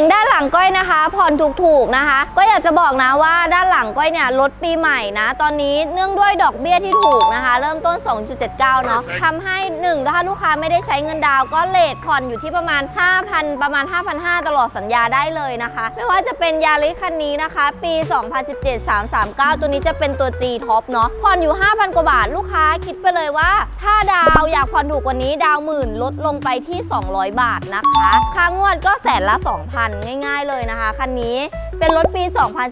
งด้านหลังก้อยนะคะ ผ่อนถูกๆนะคะ ก็อยากจะบอกนะว่าด้านหลังก้อยเนี่ยลดปีใหม่นะ ตอนนี้เนื่องด้วยดอกเบี้ยที่ถูกนะคะ เริ่มต้น 2.79 เนาะทำให้หนึ่งถ้าลูกค้าไม่ได้ใช้เงินดาวก็เลทผ่อนอยู่ที่ประมาณ 5,000 ประมาณ 5,500 ตลอดสัญญาได้เลยนะคะ ไม่ว่าจะเป็นยาริคันนี้นะคะ ปี 2017 339 ตัวนี้จะเป็นตัว G Top เนาะผ่อนอยู่ 5,000 กว่าบาทลูกค้าคิดไปเลยว่า ถ้าดาวอยากผ่อนถูกกว่านี้ดาวหมื่นลดลงไปที่ 200 บาทนะคะ ค่างวดก็แสนละ 2,000ง่าย ๆเลยนะคะ คันนี้เป็นรถปี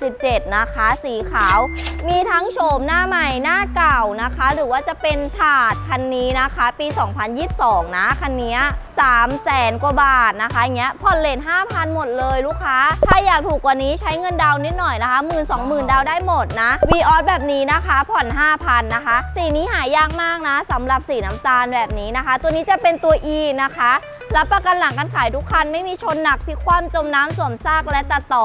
2017 นะคะ สีขาว มีทั้งโฉมหน้าใหม่หน้าเก่านะคะ หรือว่าจะเป็นถาดคันนี้นะคะ ปี 2022 นะคันนี้3แสนกว่าบาทนะคะอย่างเงี้ยผ่อนเลน5,000 หมดเลยลูกค้า ถ้าอยากถูกกว่านี้ใช้เงินดาวน์นิดหน่อยนะคะหมื่นสองหมื่นดาวน์ได้หมดนะ v ีออสแบบนี้นะคะผ่อน 5,000 นะคะ สีนี้หายากมากนะสำหรับสีน้ำตาลแบบนี้นะคะ ตัวนี้จะเป็นตัว E นะคะ รับประกันหลังการขายทุกคันไม่มีชนหนักพลิกคว่ำจมน้ำสวมซากและตัดต่อ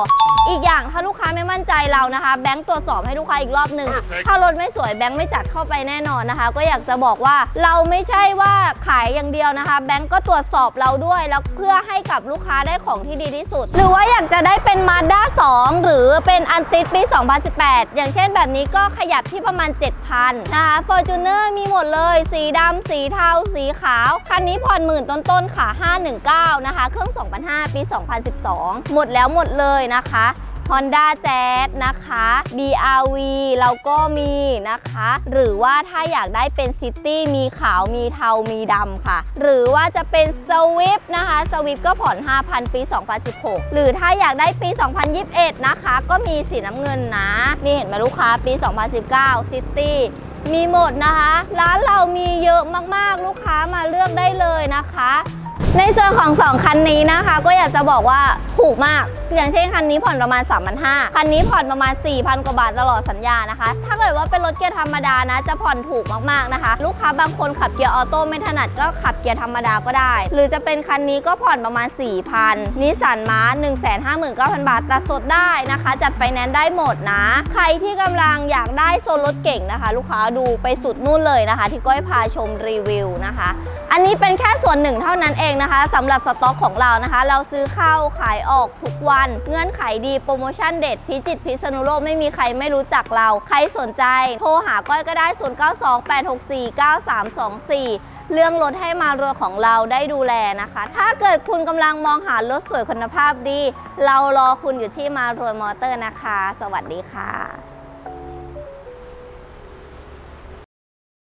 อีกอย่างถ้าลูกค้าไม่มั่นใจเรานะคะ แบงค์ตรวจสอบให้ลูกค้าอีกรอบหนึ่งถ้ารถไม่สวยแบงค์ไม่จัดเข้าไปแน่นอนนะคะ ก็อยากจะบอกว่าเราไม่ใช่ว่าขายอย่างเดียวนะคะ แบงค์ก็ตรวจสอบเราด้วยแล้วเพื่อให้กับลูกค้าได้ของที่ดีที่สุด หรือว่าอยากจะได้เป็น Mazda 2 หรือเป็นอันติดปี 2018 อย่างเช่นแบบนี้ก็ขยับที่ประมาณ 7,000นะคะ Fortuner มีหมดเลย สีดำสีเทาสีขาว คันนี้ผ่อนหมื่นต้นๆค่ะ519 นะคะ เครื่อง 2005 ปี 2012 หมดแล้วหมดเลยนะคะ Honda Jazz นะคะ BRV เราก็มีนะคะ หรือว่าถ้าอยากได้เป็นซิตี้มีขาวมีเทามีดำค่ะ หรือว่าจะเป็น Swift นะคะ Swift ก็ผ่อน 5,000 ปี 2016 หรือถ้าอยากได้ปี 2021 นะคะ ก็มีสีน้ำเงินนะ นี่เห็นไหมลูกค้าปี 2019 City มีหมดนะคะ ร้านเรามีเยอะมากๆ ลูกค้ามาเลือกได้เลยนะคะ ในส่วนของ 2 คันนี้นะคะ ก็อยากจะบอกว่า ถูกมาก อย่างเช่นคันนี้ผ่อนประมาณ 3,500คันนี้ผ่อนประมาณ 4,000 กว่าบาทตลอดสัญญานะคะ ถ้าเกิดว่าเป็นรถเกียร์ธรรมดานะ จะผ่อนถูกมากๆนะคะ ลูกค้าบางคนขับเกียร์ออโต้ไม่ถนัดก็ขับเกียร์ธรรมดาก็ได้ หรือจะเป็นคันนี้ก็ผ่อนประมาณ 4,000นิสสันมาร์159,000 บาทตัดสดได้นะคะ จัดไฟแนนซ์ได้หมดนะ ใครที่กำลังอยากได้โซนรถเก่งนะคะ ลูกค้าดูไปสุดนู่นเลยนะคะ ที่ก้อยพาชมรีวิวนะคะ อันนี้เป็นแค่ส่วนหนึ่งเท่านั้นเองนะคะสำหรับสต็อกของเรานะคะ เราซื้อเข้าขายอออกทุกวัน เงื่อนไขดีโปรโมชั่นเด็ด พิจิตพิษณุโลกไม่มีใครไม่รู้จักเรา ใครสนใจ โทรหาก้อยก็ได้ 0928649324 เรื่องรถให้มาเรือของเราได้ดูแลนะคะ ถ้าเกิดคุณกำลังมองหารถสวยคุณภาพดี เรารอคุณอยู่ที่มาเรือมอเตอร์นะคะ สวัสดีค่ะ